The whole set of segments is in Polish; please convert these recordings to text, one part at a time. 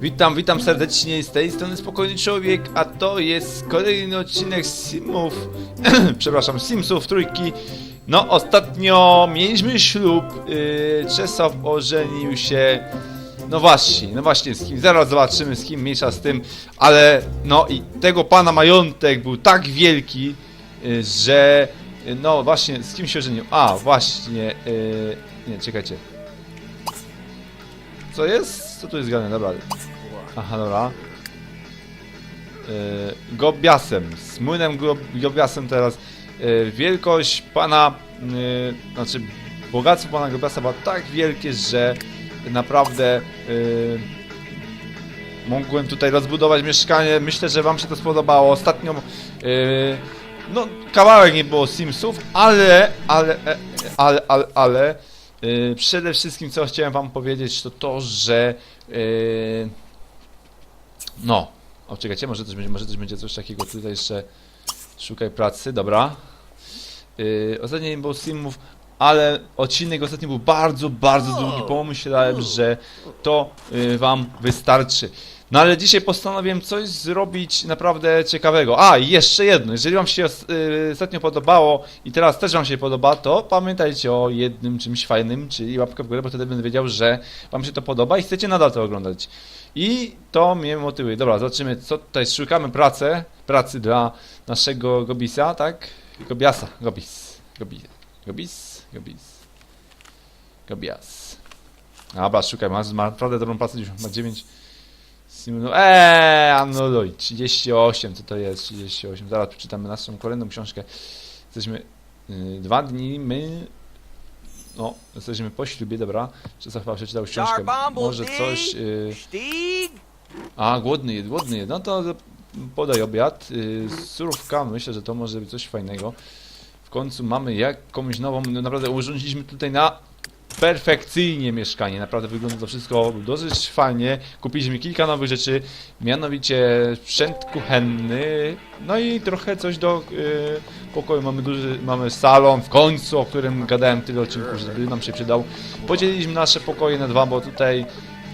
Witam, witam serdecznie z tej strony Spokojny Człowiek, a to jest kolejny odcinek Simów, przepraszam, Simsów trójki. No, ostatnio mieliśmy ślub, yy, ożenił się, no właśnie, no właśnie z kim, zaraz zobaczymy z kim, mniejsza z tym, ale no i tego pana majątek był tak wielki, yy, że, yy, no właśnie, z kim się ożenił? A, właśnie, yy, nie, czekajcie. Co jest? Co tu jest grane? Dobra. Aha, dobra. Yy, Gobiasem. Z młynem Go- Gobiasem teraz. Yy, wielkość pana, yy, znaczy bogactwo pana Gobiasa było tak wielkie, że naprawdę mogłem tutaj rozbudować mieszkanie. Myślę, że wam się to spodobało. Ostatnio yy, no kawałek nie było Simsów, ale, ale, e, ale, ale, ale przede wszystkim co chciałem wam powiedzieć to to, że yy, no, o czekajcie, może też będzie, może też będzie coś takiego tutaj jeszcze szukaj pracy, dobra. Yy, ostatnio nie było Simów, ale odcinek ostatni był bardzo, bardzo długi, pomyślałem, że to yy, wam wystarczy. No ale dzisiaj postanowiłem coś zrobić naprawdę ciekawego. A, i jeszcze jedno, jeżeli wam się yy, ostatnio podobało i teraz też wam się podoba, to pamiętajcie o jednym czymś fajnym, czyli łapkę w górę, bo wtedy będę wiedział, że wam się to podoba i chcecie nadal to oglądać. I to mnie motywuje. Dobra, zobaczymy, co tutaj szukamy pracę, pracy dla naszego Gobisa, tak? Gobiasa, Gobis, Gobis, Gobis, Gobis, Gobias. Dobra, szukaj, ma, ma naprawdę dobrą pracę, ma 9 Simulu... Eee, anuluj, 38, co to jest, 38, zaraz przeczytamy naszą kolejną książkę. Jesteśmy y, dwa dni, my... No, jesteśmy po ślubie, dobra. Czesław chyba przeczytał książkę. Może coś... Y, Stieg? a, głodny jest, głodny jest. No to podaj obiad. Yy, surówka, myślę, że to może być coś fajnego. W końcu mamy jakąś nową, no naprawdę urządziliśmy tutaj na perfekcyjnie mieszkanie. Naprawdę wygląda to wszystko dosyć fajnie. Kupiliśmy kilka nowych rzeczy, mianowicie sprzęt kuchenny, no i trochę coś do yy, pokoju. Mamy duży, mamy salon w końcu, o którym gadałem tyle odcinków, żeby nam się przydał. Podzieliliśmy nasze pokoje na dwa, bo tutaj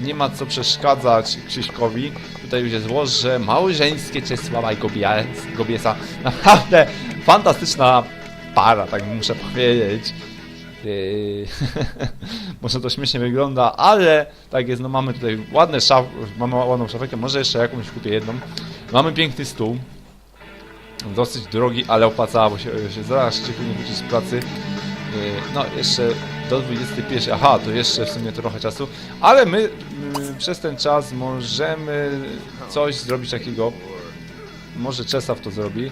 nie ma co przeszkadzać Krzyśkowi. Tutaj już jest łoże małżeńskie Czesława i Gobies, Gobiesa. Naprawdę fantastyczna para, tak muszę powiedzieć. Yy, Może to śmiesznie wygląda, ale tak jest, no mamy tutaj ładne szaf, mamy ładną szafekę, może jeszcze jakąś kupię jedną. Mamy piękny stół. Dosyć drogi, ale opłacało się, się zaraz się nie wrócić z pracy. Yy, No, jeszcze do 21. Aha, to jeszcze w sumie trochę czasu. Ale my mm, przez ten czas możemy coś zrobić takiego. Może Czesław to zrobi.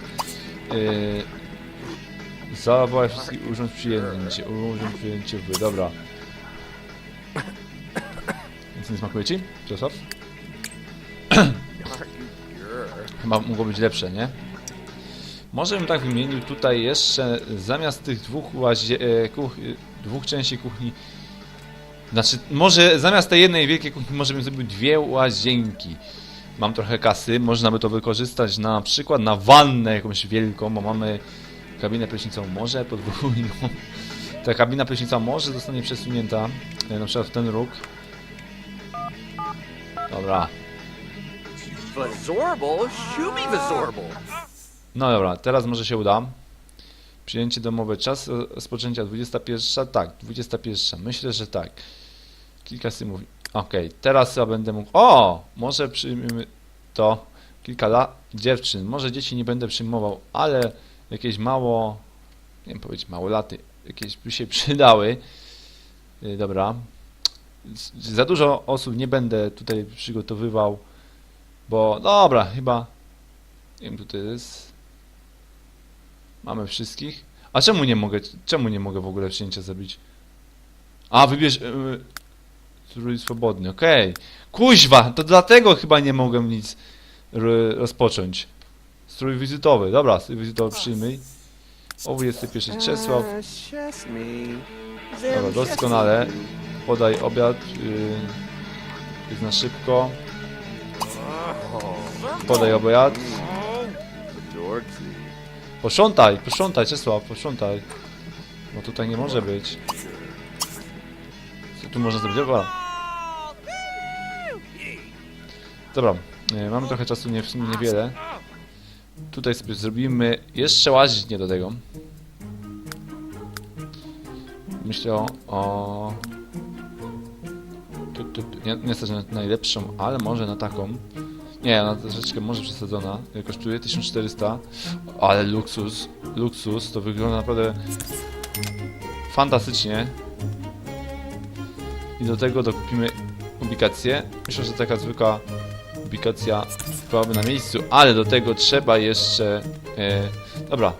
Zawołaj wszystkich urząd przyjęcie. Urząd przyjęciowy, dobra. Nic nie smakuje ci? Czesław? Chyba mogło być lepsze, nie? Może bym tak wymienił tutaj jeszcze zamiast tych dwóch łazie, e, kuch, dwóch części kuchni znaczy, może zamiast tej jednej wielkiej kuchni może bym zrobił dwie łazienki. Mam trochę kasy, można by to wykorzystać na przykład na wannę jakąś wielką, bo mamy kabinę prysznicową może podwójną. Ta kabina prysznicowa może zostanie przesunięta, e, na przykład w ten róg. Dobra. No dobra, teraz może się uda. Przyjęcie domowe, czas rozpoczęcia 21, tak, 21, myślę, że tak. Kilka symów, okej, teraz ja będę mógł, o, może przyjmiemy to, kilka lat, dziewczyn, może dzieci nie będę przyjmował, ale jakieś mało, nie wiem powiedzieć małolaty, jakieś by się przydały. Yy, Dobra, za dużo osób nie będę tutaj przygotowywał, bo, dobra, chyba, nie wiem, tutaj jest, Mamy wszystkich. A czemu nie mogę, czemu nie mogę w ogóle przyjęcia zrobić? A, wybierz... Yy, swobodny, okej. Kuźwa, to dlatego chyba nie mogę nic rozpocząć. Strój wizytowy, dobra, strój wizytowy przyjmij. O, 21 Czesław, Dobra, doskonale. podaj obiad. Yy, jest na szybko. Podaj obiad. Poszątaj, poszątaj, Czesław, poszątaj. No tutaj nie może być. Co tu można zrobić? Dobra. Dobra, e, mamy trochę czasu, nie, niewiele. Tutaj sobie zrobimy jeszcze łaźnię do tego. Myślę o... o... Tu, tu. Nie, nie na najlepszą, ale może na taką. Nie, ona troszeczkę może przesadzona. Kosztuje 1400. Ale luksus, luksus, to wygląda naprawdę fantastycznie. I do tego dokupimy ubikację. Myślę, że taka zwykła ubikacja byłaby na miejscu, ale do tego trzeba jeszcze... E, dobra.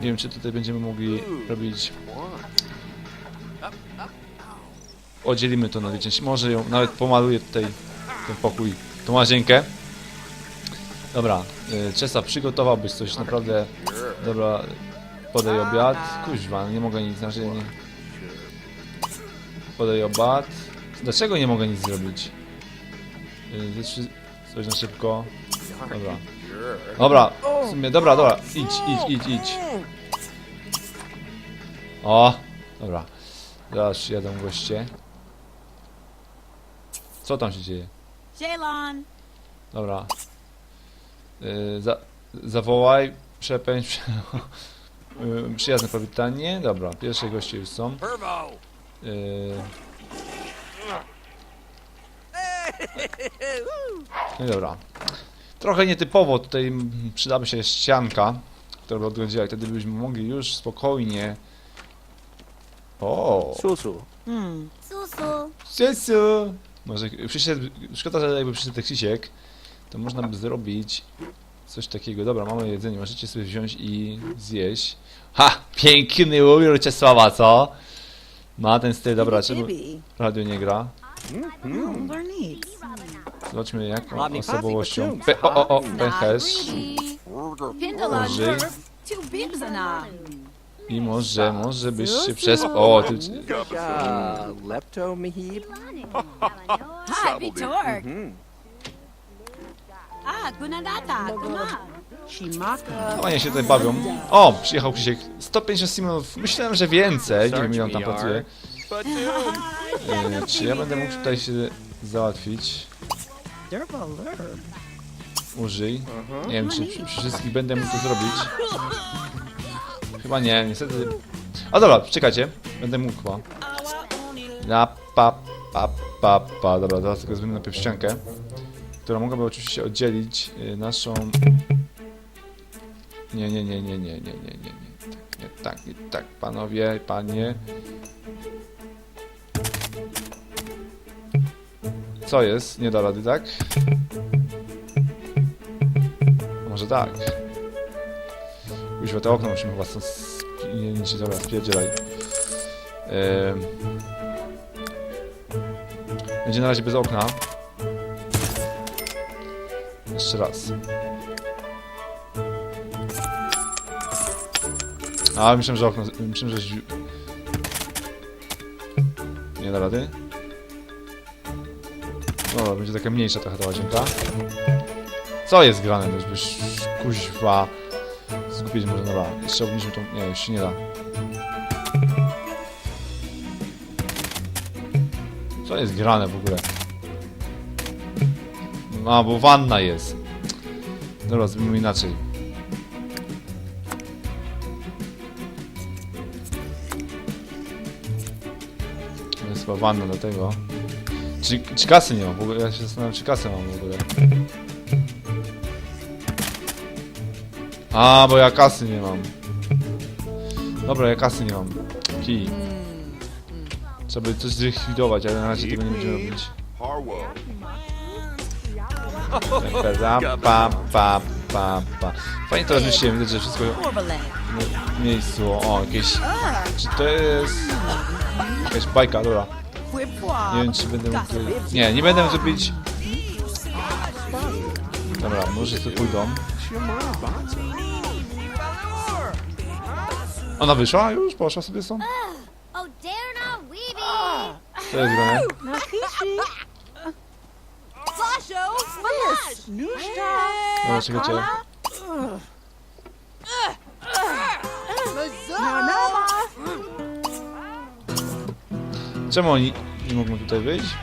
Nie wiem, czy tutaj będziemy mogli robić... Oddzielimy to na dwie części. Może ją nawet pomaluję tutaj ten pokój, tą łazienkę. Dobra, y, Czesa przygotowałbyś coś naprawdę... Dobra, podaj obiad. Kuźwa, nie mogę nic, znaczy nie... Podaj obiad. Dlaczego nie mogę nic zrobić? Y, ze trzy- Coś na szybko. Dobra. Dobra, w sumie, dobra, dobra. Idź, idź, idź, idź. O, dobra. Zaraz jadą goście. Co tam się dzieje? Ceylon. Dobra. Yy, za, zawołaj, przepędź prze, yy, przyjazne powitanie. Dobra, pierwsze goście już są. Yy, no i dobra. Trochę nietypowo tutaj przydałaby się ścianka, która by odgrodziła i wtedy byśmy mogli już spokojnie... O! Susu. Hmm. Susu. Czesu! Może przyszedł, szkoda, że jakby przyszedł Krzysiek, to można by zrobić coś takiego. Dobra, mamy jedzenie, możecie sobie wziąć i zjeść. Ha! Piękny ubiór Czesława, co? Ma ten styl, dobra, czemu radio nie gra? Hmm. Neat. Zobaczmy jaką Ładny osobowością. coffee Pe o, o, o, pęcherz. za na. I może, może byś się przespał. O, ty... Uh, lepto mihib. Hi, Victor. Hmm. Ah, Gunadata. Guna. Shimaka. Fajnie się tutaj bawią. O, przyjechał Krzysiek. 150 Simonów. Myślałem, że więcej. Nie wiem ile on tam pracuje. But E, Czy ja będę mógł tutaj się załatwić? Użyj. Nie wiem, czy przy wszystkich będę mógł to zrobić. Chyba nie, niestety. A dobra, czekajcie. Będę mógł chyba. La pa pa pa pa. Dobra, teraz tylko zmienię najpierw ściankę. Która mogłaby oczywiście oddzielić y, naszą... Nie, nie, nie, nie, nie, nie, nie, nie, nie. Tak, nie, tak, nie, tak, panowie, panie. Co jest? Nie da rady, tak? Może tak. Kuźwa, to okno musimy chyba stąd... Nie, nie, dobra, spierdzielaj. Ehm. Będzie na razie bez okna. Jeszcze raz. A, myślałem, że okno... Myślałem, że... Nie da rady? No, będzie taka mniejsza trochę ta łazienka. Co jest grane? No, żeby sz- kuźwa... Skupić może, dobra. Jeszcze obniżymy tą... Nie, już się nie da. Co jest grane w ogóle? A, bo wanna jest. Dobra, zrobimy inaczej. To jest chyba wanna do tego. Czy, czy kasy nie mam w ogóle? Ja się zastanawiam, czy kasę mam w ogóle. A, bo ja kasy nie mam. Dobra, ja kasy nie mam. Kij. Trzeba by coś zlikwidować, ale na razie tego nie będziemy robić. Pa, pa, pa, pa, pa. Fajnie to rozmyśliłem, widać, że wszystko w miejscu. O, jakieś... Czy to jest... Jakaś bajka, dobra. Nie wiem, czy będę mógł... Nie, nie będę zrobić... Dobra, może tu pójdą. Ona wyszła już? Poszła sobie stąd? Oh, Weeby. To jest grane. Nushta. Dobra, czekajcie. Czemu oni nie mogą tutaj wyjść?